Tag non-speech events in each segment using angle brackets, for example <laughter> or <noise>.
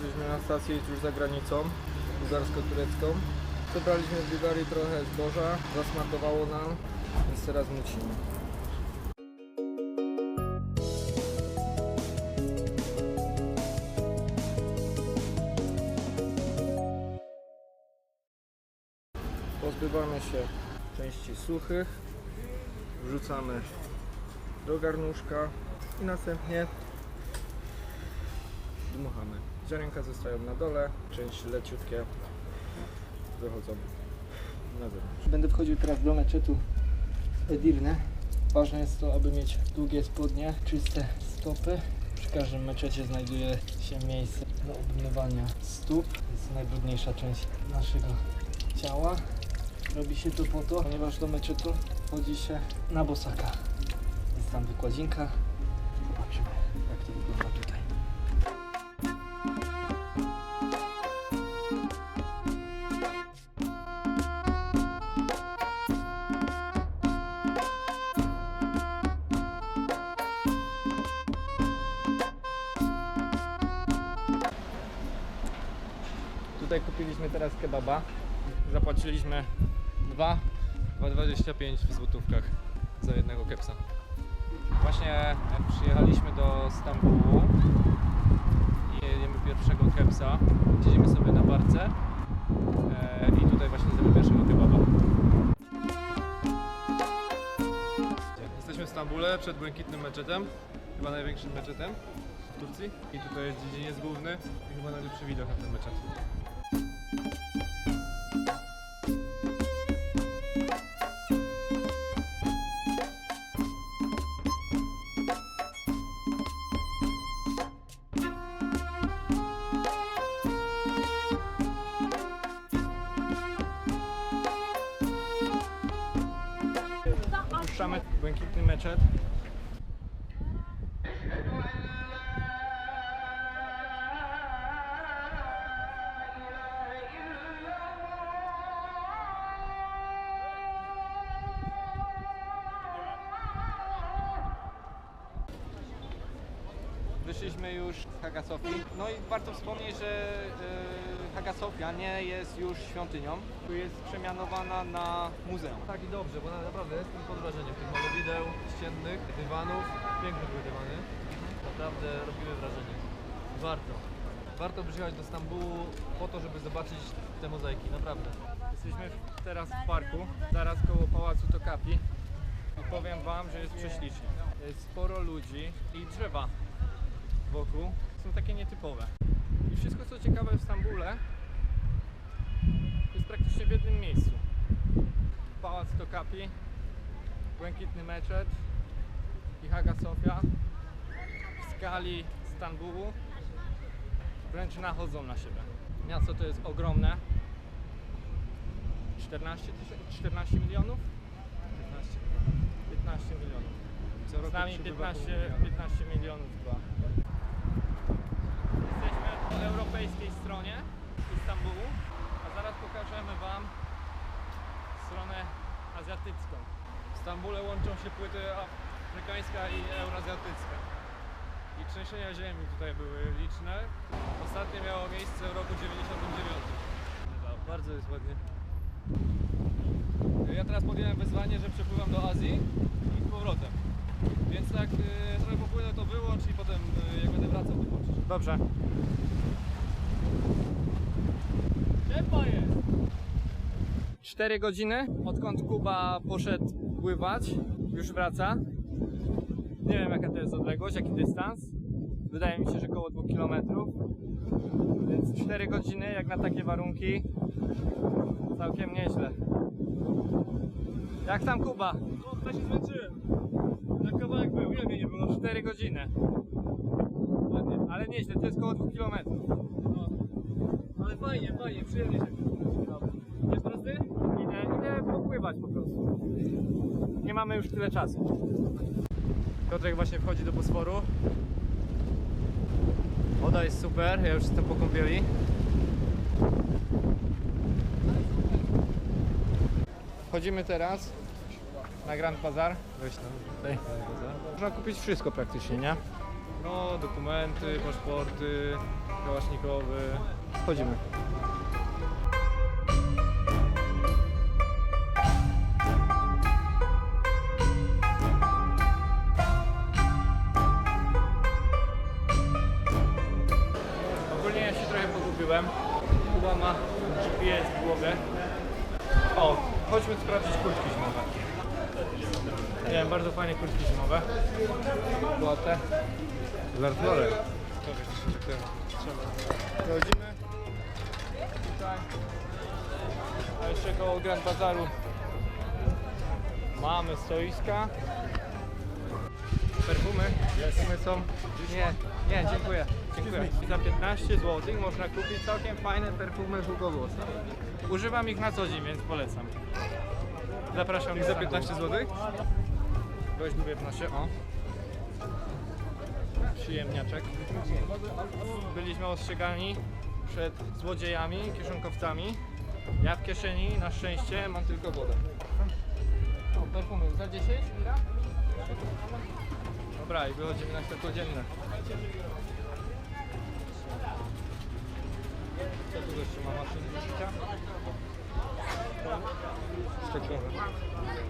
Jesteśmy na stacji tuż za granicą bułgarsko-turecką. Zebraliśmy w Bułgarii trochę zboża, zasmakowało nam, więc teraz mucimy. Pozbywamy się części suchych, wrzucamy do garnuszka i następnie dmuchamy. Ziarenka zostają na dole, części leciutkie wychodzą na zewnątrz. Będę wchodził teraz do meczetu Edirne. Ważne jest to, aby mieć długie spodnie, czyste stopy. Przy każdym meczecie znajduje się miejsce do obmywania stóp. Jest najbrudniejsza część naszego ciała. Robi się to po to, ponieważ do meczetu wchodzi się na bosaka. Jest tam wykładzinka. Zobaczymy, jak to wygląda kupiliśmy teraz kebaba. Zapłaciliśmy 2 2,25 w złotówkach za jednego kepsa. Właśnie e, przyjechaliśmy do Stambułu i jemy pierwszego kepsa. Siedzimy sobie na barce e, i tutaj właśnie zjemy pierwszego kebaba. Jesteśmy w Stambule przed błękitnym meczetem, chyba największym meczetem w Turcji. I tutaj jest dziedziniec główny i chyba najlepszy widok na ten meczet. Wyszliśmy już z Hagia Sofii. No i warto wspomnieć, że y, Hagia Sofia nie jest już świątynią. Tu jest przemianowana na muzeum. Tak i dobrze, bo naprawdę jestem pod wrażeniem tych malowideł ściennych, dywanów. Piękne były dywany. Naprawdę robiły wrażenie. Warto. Warto przyjechać do Stambułu po to, żeby zobaczyć te mozaiki, naprawdę. Jesteśmy teraz w parku, zaraz koło Pałacu Tokapi. I powiem Wam, że jest prześlicznie. Jest sporo ludzi i drzewa wokół są takie nietypowe. I wszystko co ciekawe w Stambule jest praktycznie w jednym miejscu. Pałac Tokapi, Błękitny Meczet i Hagia Sofia w skali Stambułu wręcz nachodzą na siebie. Miasto to jest ogromne, 14, tysięcy- 14 milionów? 15. 15 milionów. Co roku Z nami przybywa 15, pół miliona. 15 milionów chyba. Europejskiej stronie Istanbulu, a zaraz pokażemy Wam stronę azjatycką. W Stambule łączą się płyty afrykańska i euroazjatycka. I trzęsienia ziemi tutaj były liczne. Ostatnie miało miejsce w roku 99. Bardzo jest ładnie. Ja teraz podjąłem wyzwanie, że przepływam do Azji i z powrotem. Więc tak y, trochę popłynę to wyłącz i potem y, jak będę wracał to. Dobrze. Ciepła jest! 4 godziny, odkąd Kuba poszedł pływać, już wraca. Nie wiem jaka to jest odległość, jaki dystans. Wydaje mi się, że około 2 km. Więc 4 godziny, jak na takie warunki, całkiem nieźle. Jak tam Kuba? No, tutaj się zmęczyłem. Na kawałek był, ile mnie nie było? 4 godziny. Ale nieźle, to jest około 2 km. No. Ale fajnie, fajnie, przyjemnie się. Jest teraz ty? Idę, idę popływać po prostu. Nie mamy już tyle czasu. Piotrek właśnie wchodzi do Bosforu. Woda jest super, ja już jestem po kąpieli. Wchodzimy teraz na Grand Bazar. Weź tam, tutaj. Można kupić wszystko praktycznie, nie? No, dokumenty, paszporty, kałasznikowy. Chodzimy. Ogólnie ja się trochę pogubiłem. Kuba ma GPS w głowie. O, chodźmy sprawdzić kurtki zimowe. Nie wiem, bardzo fajne kurtki zimowe. Złote. Żartowałem. To wiesz. Wchodzimy. Tutaj. A jeszcze koło Grand Bazaru mamy stoiska. Perfumy. Perfumy są. Nie, nie, dziękuję. Dziękuję. Za 15 zł można kupić całkiem fajne perfumy Hugo Boss. Używam ich na co dzień, więc polecam. Zapraszam ich za 15 zł? Gość lubię w nosie, o. Przyjemniaczek. Byliśmy ostrzegani przed złodziejami, kieszonkowcami. Ja w kieszeni na szczęście mam tylko wodę. O, perfumy za 10 lira? Dobra, i wychodzimy na światło dzienne. Co tu jeszcze ma maszynki do szycia? Takie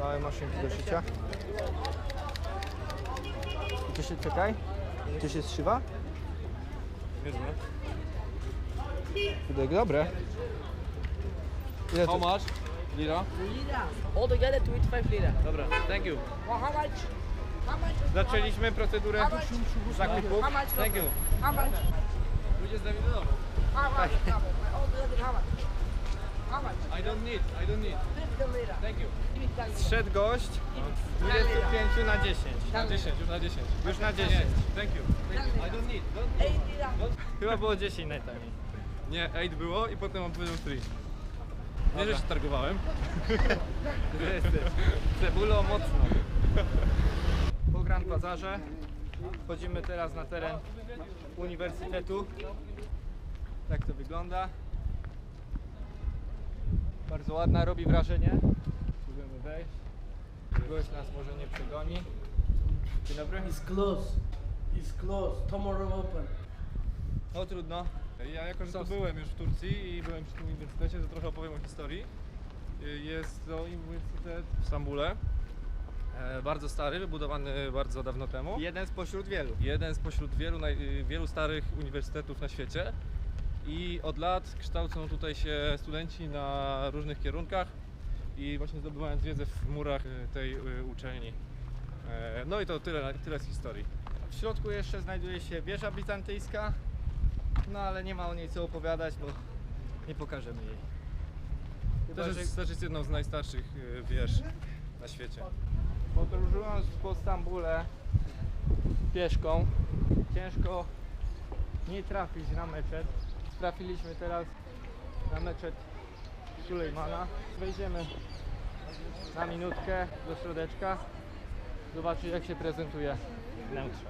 małe maszynki do szycia. To się, czekaj, to się strzywa? Niezłe. Wydek dobre. Ile to? much? Lira? Lira. Altogether 25 lira. Dobra, thank you. Well, how much? How much? Zaczęliśmy procedurę How zakupów. How? Thank you. How much? Ludzie z nami do domu. How much? Altogether how much? How much? I don't need, I don't need. 50 lira. Thank you. Give me 10 lira. Zszedł gość z 25 na 10. Na 10, już na 10. Już na 10. Thank you. I don't need. 8 lira. Chyba było 10 najtaniej. Nie, 8 było i potem on powiedział 3. Nie, że się targowałem. <laughs> Jesteś. Cebulo mocno. Po Grand Bazarze wchodzimy teraz na teren uniwersytetu. Tak to wygląda. Bardzo ładna, robi wrażenie. Próbujemy wejść. Gość nas może nie przegoni. Dzień dobry. It's closed. It's closed. Tomorrow open. No trudno. Ja jako, że tu Sos. byłem już w Turcji i byłem przy tym uniwersytecie, to trochę opowiem o historii. Y, Jest to uniwersytet w Stambule. E, Bardzo stary, wybudowany bardzo dawno temu. Jeden spośród wielu. Jeden spośród wielu, naj- y, wielu starych uniwersytetów na świecie. I od lat kształcą tutaj się studenci na różnych kierunkach i właśnie zdobywając wiedzę w murach y, tej y, uczelni. E, No i to tyle, tyle z historii. W środku jeszcze znajduje się wieża bizantyjska. No ale nie ma o niej co opowiadać, bo nie pokażemy jej. Chyba, Też że jest, też jest jedną z najstarszych wież na świecie. podróżując po Stambule pieszką, ciężko nie trafić na meczet. Trafiliśmy teraz na meczet Sulejmana. Wejdziemy na minutkę do środeczka, zobaczyć jak się prezentuje wnętrze.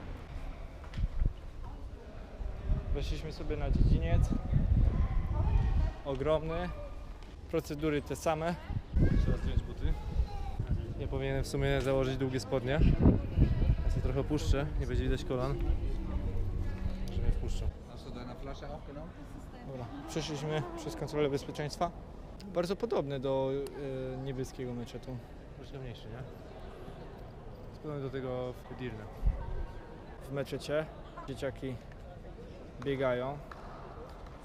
Weszliśmy sobie na dziedziniec. Ogromny. Procedury te same. Trzeba zdjąć buty. Nie powinienem w sumie założyć długie spodnie. Ja sobie trochę opuszczę, nie będzie widać kolan. Że mnie wpuszczą. Dobra, przeszliśmy przez kontrolę bezpieczeństwa. Bardzo podobny do e, niebieskiego meczetu. Troszkę mniejszy, nie? Spodem do tego w Edirne. W meczecie dzieciaki biegają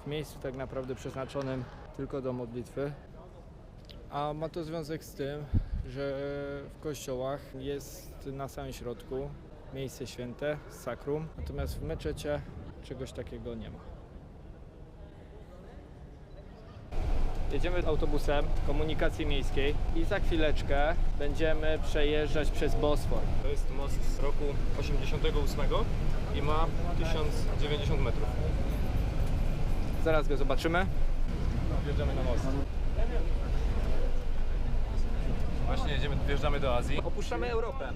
w miejscu tak naprawdę przeznaczonym tylko do modlitwy. A ma to związek z tym, że w kościołach jest na samym środku miejsce święte, sakrum, natomiast w meczecie czegoś takiego nie ma. Jedziemy autobusem komunikacji miejskiej i za chwileczkę będziemy przejeżdżać przez Bosfor. To jest most z roku 88 i ma 1090 metrów. Zaraz go zobaczymy. Wjeżdżamy na most. Właśnie jedziemy, wjeżdżamy do Azji. Opuszczamy Europę.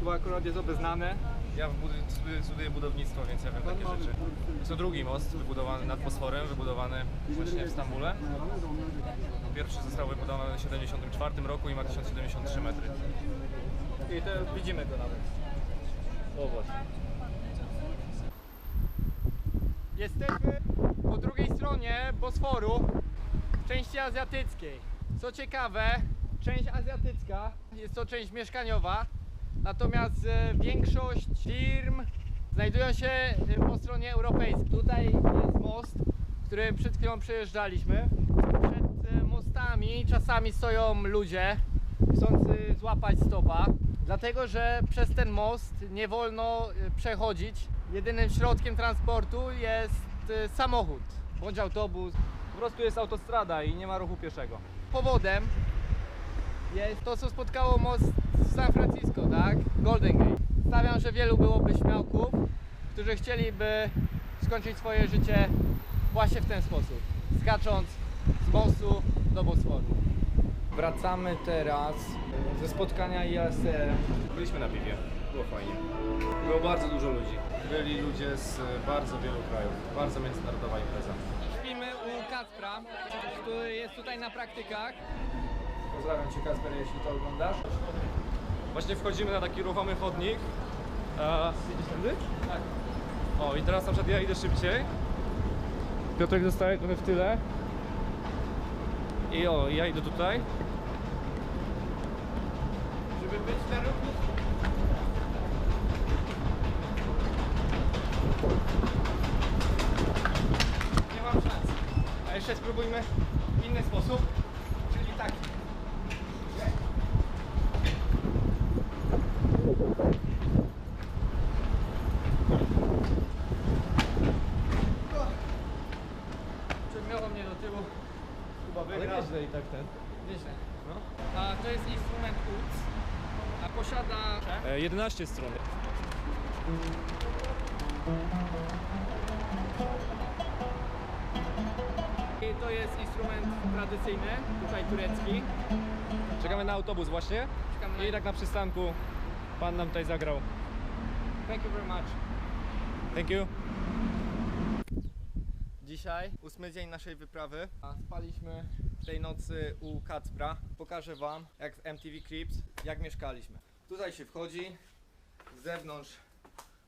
Tu akurat jest obeznane. Ja w bud- studiuję budownictwo, więc ja wiem takie rzeczy. Jest to drugi most wybudowany nad Bosforem, wybudowany właśnie w Stambule. Pierwszy został wybudowany w 1974 roku i ma 1073 metry. I to widzimy go nawet. O właśnie. Jesteśmy po drugiej stronie Bosforu, w części azjatyckiej. Co ciekawe, część azjatycka jest to część mieszkaniowa, natomiast e, większość firm znajdują się e, po stronie europejskiej. Tutaj jest most, którym przed chwilą przejeżdżaliśmy. Przed e, mostami czasami stoją ludzie chcący złapać stopa, dlatego że przez ten most nie wolno przechodzić. Jedynym środkiem transportu jest samochód bądź autobus. Po prostu jest autostrada i nie ma ruchu pieszego. Powodem jest to, co spotkało most w San Francisco, tak? Golden Gate. Stawiam, że wielu byłoby śmiałków, którzy chcieliby skończyć swoje życie właśnie w ten sposób, skacząc z mostu do Bosforu. Wracamy teraz ze spotkania IASE. Byliśmy na piwie, było fajnie. Było bardzo dużo ludzi. Byli ludzie z e, bardzo wielu krajów. Bardzo międzynarodowa impreza. Śpimy u Kacpra, który jest tutaj na praktykach. Pozdrawiam Cię Kasper, jeśli to oglądasz. Właśnie wchodzimy na taki ruchomy chodnik. A, idziesz tędy? Tak. O i teraz na przykład ja idę szybciej. Piotrek zostaje trochę w tyle. I o, ja idę tutaj. Żeby być na równi Nie mam szans. A jeszcze spróbujmy w inny sposób, czyli taki. Ciągnęło mnie do tyłu. Chyba Ale wygrał. nieźle i tak ten. Nieźle. A to jest instrument UC, a posiada... E, 11 stron. I to jest instrument tradycyjny, tutaj turecki. Czekamy na autobus właśnie. Czekamy na- I tak na przystanku pan nam tutaj zagrał. Thank you very much. Thank you. Dzisiaj ósmy dzień naszej wyprawy. A spaliśmy tej nocy u Kacpra. Pokażę wam, jak w MTV Crips, jak mieszkaliśmy. Tutaj się wchodzi, z zewnątrz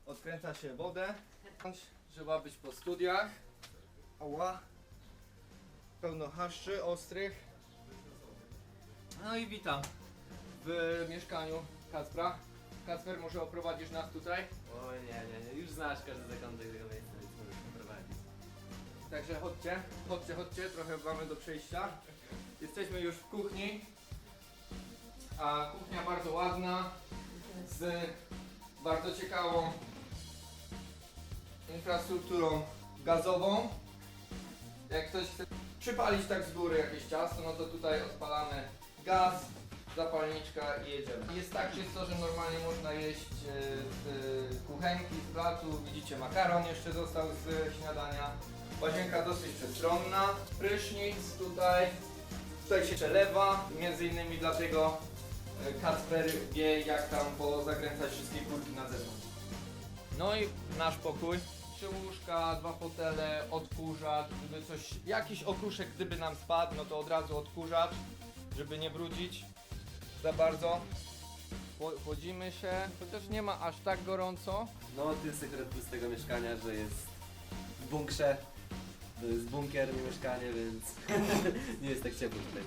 odkręca się wodę. Trzeba być po studiach. Ała. Pełno haszczy ostrych. No i witam w mieszkaniu Kacpra. Kacper, może oprowadzisz nas tutaj? O nie, nie, nie, już znasz każdy zakątek tego miejsca, więc możesz poprowadzić. Także chodźcie, chodźcie, chodźcie, trochę mamy do przejścia. Jesteśmy już w kuchni. A kuchnia bardzo ładna, z bardzo ciekawą infrastrukturą gazową. Jak ktoś chce przypalić tak z góry jakieś ciasto, no to tutaj odpalamy gaz, zapalniczka i jedziemy. Jest tak czysto, że normalnie można jeść e, z kuchenki, z placu. Widzicie, makaron jeszcze został z śniadania. Łazienka dosyć przestronna. Prysznic tutaj. Tutaj się przelewa. Między innymi dlatego e, Kacper wie jak tam pozakręcać wszystkie kurki na zewnątrz. No i nasz pokój. Trzy łóżka, dwa fotele, odkurzacz, gdyby coś, jakiś okruszek gdyby nam spadł, no to od razu odkurzacz, żeby nie brudzić za bardzo. Chłodzimy się, chociaż nie ma aż tak gorąco. No, ty sekret pustego mieszkania, że jest w bunkrze. To jest bunkier, nie mieszkanie, więc <laughs> nie jest tak ciepło tutaj.